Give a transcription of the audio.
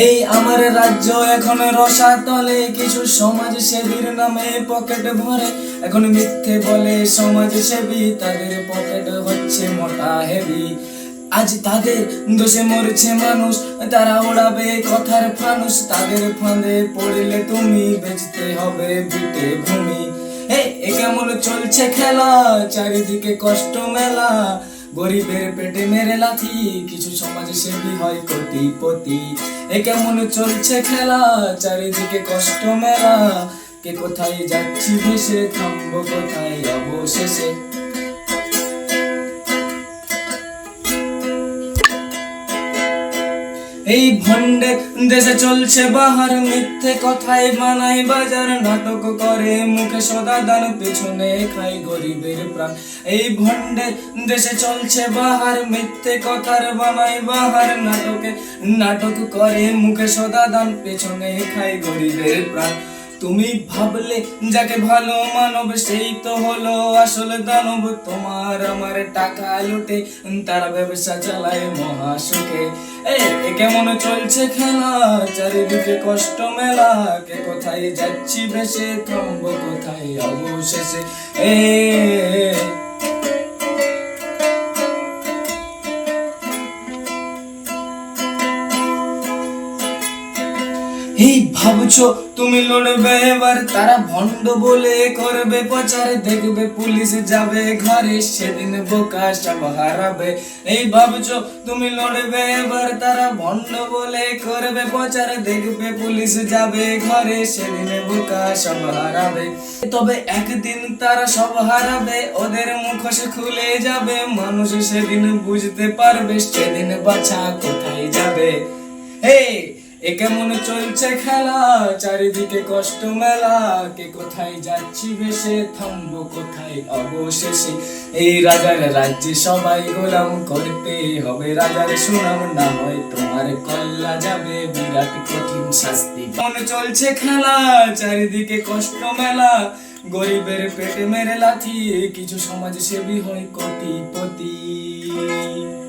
এই আমার রাজ্য এখন রসাতলে কিছু সমাজ সেবীর নামে পকেট ভরে। এখন মিথ্যে বলে সমাজ সেবী, তাদের পকেট হচ্ছে মোটা হেভি আজ তাদের দোষে মরছে মানুষ, তারা ওড়াবে কথার ফানুস তাদের ফাঁদে পড়লে তুমি বেচতে হবে বিটে ভূমি। এ কেমন চলছে খেলা? চারিদিকে কষ্ট মেলা। গরিবের পেটে মেরে লাথি, কিছু সমাজ সেবী হয় কোটিপতি। এ কেমন চলছে খেলা? চারিদিকে কষ্ট মেলা। কে কোথায় যাচ্ছি ভেসে? থামবো কোথায়? অবশেষে এই ভণ্ডে দেশে চলছে বাহার মিথ্যে কথায় বানাই বাজার, নাটক করে মুখে সদা দান, পেছনে খাই গরিবের প্রাণ। এই ভণ্ডে দেশে চলছে বাহার মিথ্যে কথার বানাই বাহার, নাটকে নাটক করে মুখে সদা দান, পেছনে খাই গরিবের প্রাণ। তুমি ভাবলে যাকে ভালো মানব সেই তো হলো আসলে দানব। তোমার আমার টাকা লুটে, তারা ব্যবসা চালায় মহাসুখে। এ কেমন চলছে খেলা? চারিদিকে কষ্ট মেলা। কে কোথায় যাচ্ছি ভেসে থামবো কোথায় অবশেষে? এ এই ভাবছ তুমি লড়বে এবার? তারা ভণ্ড বলে করবে প্রচার। দেখবে পুলিশ যাবে ঘরে, সেদিন বোকা সব হারাবে। এই ভাবছ তুমি লড়বে এবার? তারা ভণ্ড বলে করবে প্রচার। দেখবে পুলিশ যাবে ঘরে, সেদিন বোকা সব হারাবে। তবে একদিন তারা সব হারাবে, ওদের মুখোশ খুলে যাবে। মানুষ সেদিন বুঝতে পারবে, সেদিন বাছা কোথায় যাবে? হে কেমন চলছে খেলা? চারিদিকে কষ্ট মেলা। কে কোথায় যাচ্ছি বেশে থামবো কোথায় অবশেষে? এই রাজার রাজ্যে সবাই গোলাম করতে হবে রাজার সুনাম, না হয় তোমার কল্লা যাবে। বিরাট কঠিন শাস্তি। কেমন চলছে খেলা? চারিদিকে কষ্ট মেলা। গরিবের পেটে মেরে লাথি। কিছু সমাজ সেবী হয় কটি কোটিপতি।